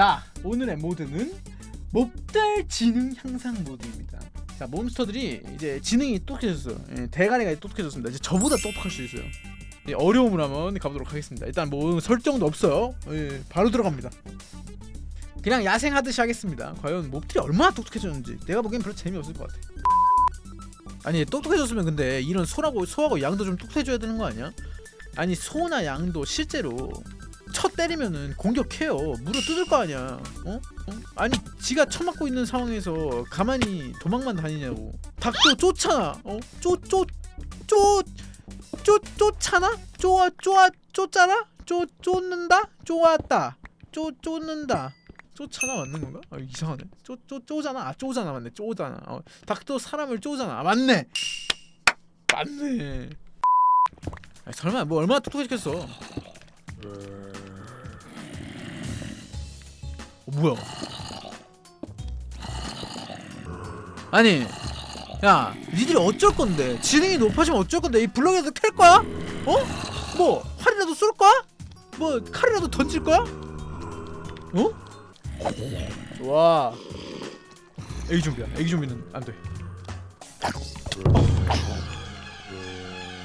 자 오늘의 모드는 몹들 지능 향상 모드입니다. 자 몬스터들이 이제 지능이 똑똑해졌어요. 예, 대가리가 똑똑해졌습니다. 이제 저보다 똑똑할 수 있어요. 예, 어려움을 한번 가보도록 하겠습니다. 일단 뭐 설정도 없어요. 예, 바로 들어갑니다. 그냥 야생하듯이 하겠습니다. 과연 몹들이 얼마나 똑똑해졌는지 내가 보기엔 별로 재미없을 것 같아. 아니 똑똑해졌으면 근데 이런 소라고 소하고 양도 좀 똑똑해져야 되는 거 아니야? 아니 소나 양도 실제로 첫 때리면은 공격해요. 물어 뜯을 거 아니야. 어? 어? 아니 지가 처맞고 있는 상황에서 가만히 도망만 다니냐고. 닭도 쫓잖아. 어? 쫓쫓쫓쫓 쫓잖아? 쪼아 쪼아 쫓잖아? 쪼 쫓는다? 쪼았다. 쪼 쫓는다. 쫓잖아 맞는 건가? 아 이상하네. 쪼쪼 쪼잖아. 아 쪼잖아 맞네. 쪼잖아. 어, 닭도 사람을 쪼잖아. 아 맞네. 맞네. 아니, 설마 뭐 얼마나 똑똑해졌겠어. 뭐야? 아니, 야, 니들이 어쩔 건데? 지능이 높아지면 어쩔 건데? 이 블럭에서 캘 거야? 어? 뭐 활이라도 쏠 거야? 뭐 칼이라도 던질 거야? 어? 와, 애기 좀비야. 애기 좀비는 안 돼.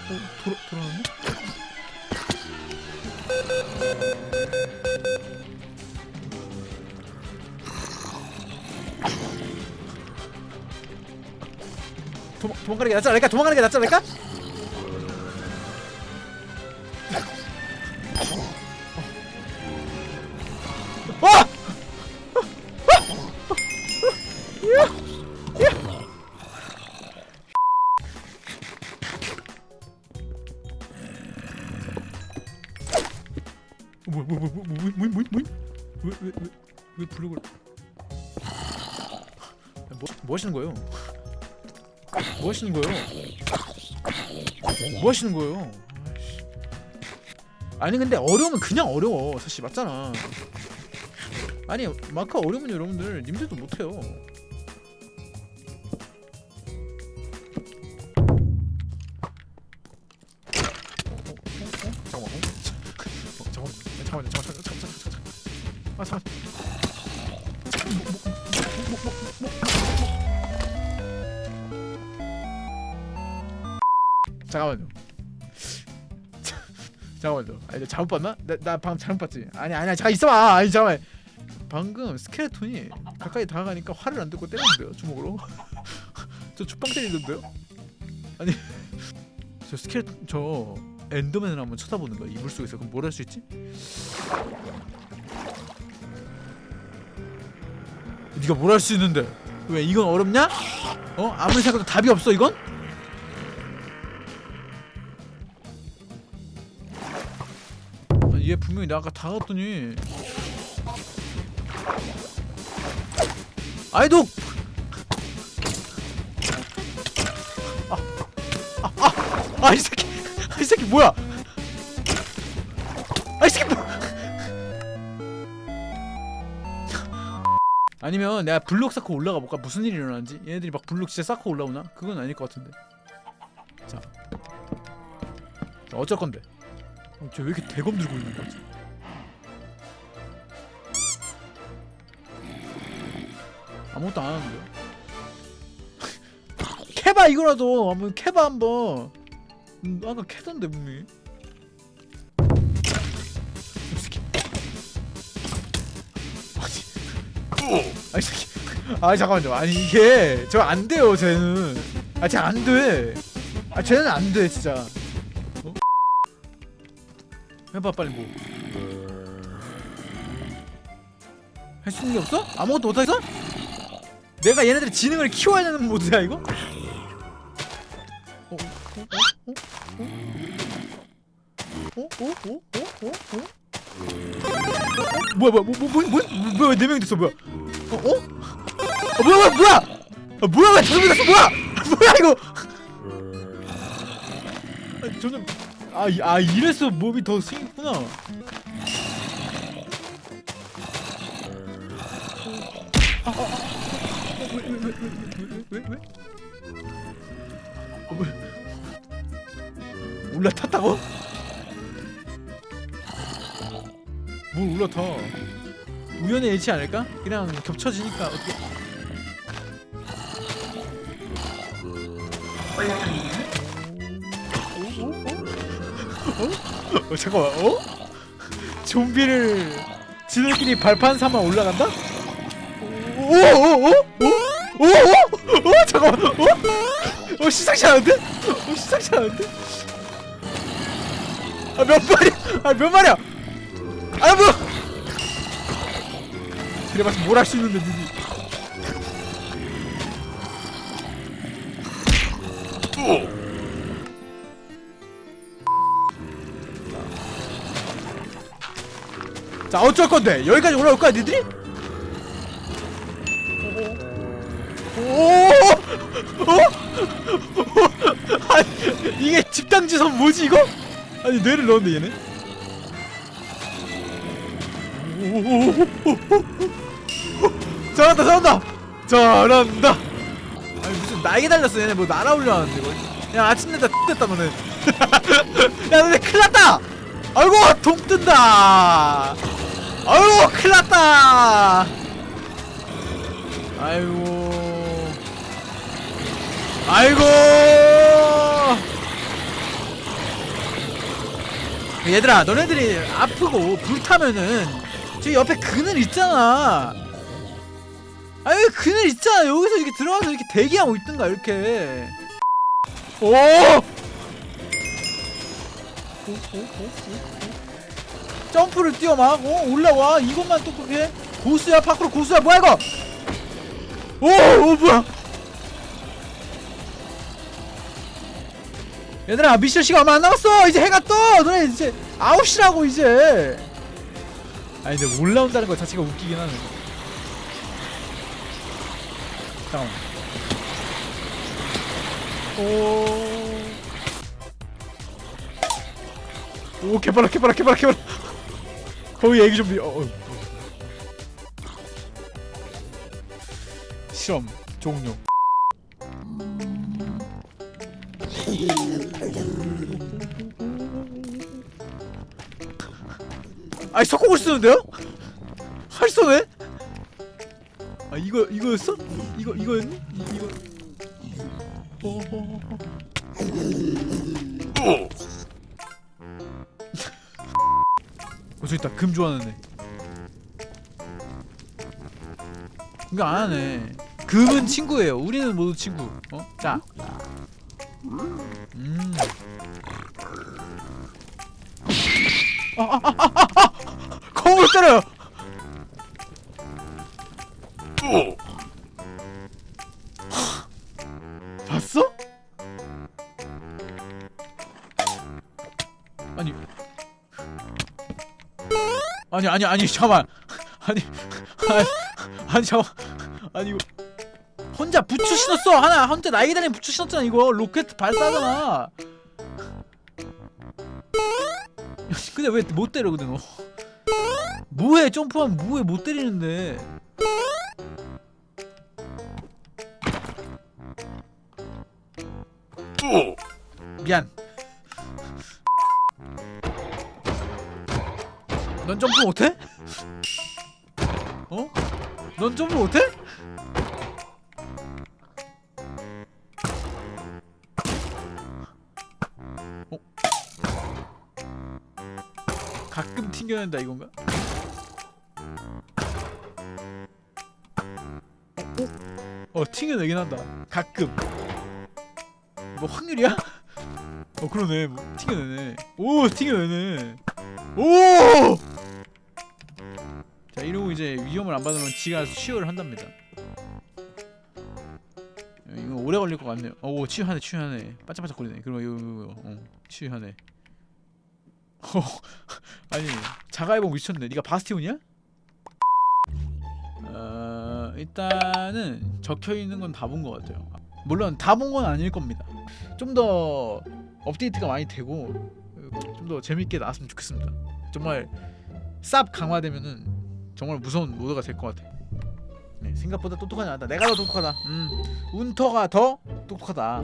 어, 돌아 돌아왔네? 도망 도망가는 게 낫지 않을까? 도망가는 게 낫지 않을까? 와! 뭐야 뭐야 뭐야 뭐야 뭐야 뭐야 뭐야 뭐야 왜왜왜왜 블록을 뭐, 뭐 하시는 거예요? 뭐 하시는 거예요? 뭐 하시는 거예요? 아니 근데 어려우면 그냥 어려워 사실 맞잖아 아니 마크 어려우면 여러분들 님들도 못해요 잠깐만요. 잠깐만요. 아니 나 잘못 봤나? 나, 나 방금 잘못 봤지? 아니 아니야 잠깐 있어봐. 아니 잠깐만. 방금 스켈레톤이 가까이 다가가니까 화를 안 듣고 때리는데요 주먹으로. 저 죽방 때리던데요? 아니 저 스켈레톤 저 엔더맨을 한번 쳐다보는 거야 이불 속에서 그럼 뭘 할 수 있지? 네가 뭘 할 수 있는데 왜 이건 어렵냐? 어 아무리 생각해도 답이 없어 이건? 얘 분명히 나 아까 다갔더니. 아이 너 아이 새끼 아 이 새끼 뭐야? 아 이 새끼 뭐? 아니면 내가 블록 쌓고 올라가 볼까? 무슨 일이 일어나는지? 얘네들이 막 블록 진짜 쌓고 올라오나? 그건 아닐 것 같은데. 자, 자 어쩔 건데 어, 쟤왜 이렇게 대검 들고 있는 거지? 아무것도 안 하는데요? 캐봐 이거라도. 한번 캐봐 한번. 음, 아까 캐던데 분명히. 이 새끼. 아니. 아이 새끼 아 잠깐만요. 아니 이게 저 안 돼요 쟤는. 아 쟤 안돼아 쟤는 안 돼 진짜. 어? 해봐 빨리 뭐 할 수 있는 게 없어? 아무것도 못하겠어? 내가 얘네들 지능을 키워야 되는 모드야 이거? 어? 어? 어? 어? 어? 어? 어? 어? 어? 어? 뭐야 뭐야 뭐뭐 뭐 뭐야 뭐야 왜네 명이 됐어 뭐야 어? 어? 어 뭐야 뭐야 뭐야 아 뭐야 왜 다섯 명 됐어 뭐야 뭐야 이거 아 점점 아, 이- 아 이래서 몸이 더 생겼구나 아, 아, 아. 어, 왜? 올라탔다고? 뭘 올라타? 우연의 일치 아닐까? 그냥 겹쳐지니까 어떻게 어? 어 잠깐만 어? 좀비를 지들끼리 발판 삼아 올라간다? 오오오오? 오? 오? 오? 오? 잠깐만 어? 어 시상치 않은데? 어 시상치 않은데? 아몇 마리야? 아몇 마리야? 아 뭐? 그래봤자 뭘 할 수 있는데 니니 자 어쩔 건데 여기까지 올라올 거야 니들이? 오, 어? 아니, 이게 집단지선 뭐지 이거? 아니 뇌를 넣었네 얘네. 잘한다 잘한다 잘한다. 아니 무슨 날개 달렸어 얘네 뭐 날아올려 하는데 이거. 야 아침 내다 됐다 너네. 야 너네 큰일 났다. 아이고 동 뜬다. 아이고 큰일났다. 아이고 아이고 얘들아 너네들이 아프고 불타면은 저 옆에 그늘 있잖아 아유 그늘 있잖아 여기서 이렇게 들어가서 이렇게 대기하고 있든가 이렇게 오! 오, 오, 오, 오, 오. 점프를 뛰어 막 어? 올라와 이것만 똑똑해 고수야 파크로 고수야 뭐야 이거 오, 오 뭐야? 얘들아 미션 시간 얼마 안 남았어. 이제 해가 떠. 너네 이제 아웃이라고 이제. 아니 근데 올라온다는 거 자체가 웃기긴 하네. 잠깐만. 오. 오 개빨라 개빨라 개빨라 개빨라. 거기 애기 좀비. 어, 어. 실험 종료. 아니 석공을 쓰는데요? 활 쏘네? 아 이거 이거였어? 이거 이거였니? 이, 이거. 어, 어, 어. 어 저기 있다 금 좋아하는 애. 이거 안 하네. 금은 친구예요. 우리는 모두 친구. 어? 자. 음. 아, 아, 아, 아, 아, 아! 거울 때려요. 아니 아니 잠깐. 아니 아니 아니 잠깐. 아니 이거 혼자 부츠 신었어. 하나 혼자 달린 부츠 신었잖아 이거. 로켓 발사잖아. 야, 근데 왜 못 때려 근데 너? 뭐해? 점프하면 뭐해? 못 때리는데. 미안 넌 점프 못해? 어? 넌 점프 못해? 어? 가끔 튕겨낸다 이건가? 어, 튕겨내긴 한다 가끔 뭐 확률이야? 어 그러네 뭐 튕겨내네 오 튕겨내네 오! 자 이러고 이제 위험을 안 받으면 지가 치유를 한답니다. 야, 이거 오래 걸릴 것 같네요. 오 치유하네 치유하네. 반짝반짝 거리네. 그럼 이거 이거 이거 어, 치유하네. 어, 아니 자가해봉 미쳤네. 네가 바스티온이야? 어, 일단은 적혀있는 건 다 본 것 같아요. 물론 다 본 건 아닐 겁니다. 좀 더 업데이트가 많이 되고 좀 더 재밌게 나왔으면 좋겠습니다. 정말 쌉 강화되면은 정말 무서운 모드가 될 것 같아. 네, 생각보다 똑똑하지 않다. 내가 더 똑똑하다. 음. 운터가 더 똑똑하다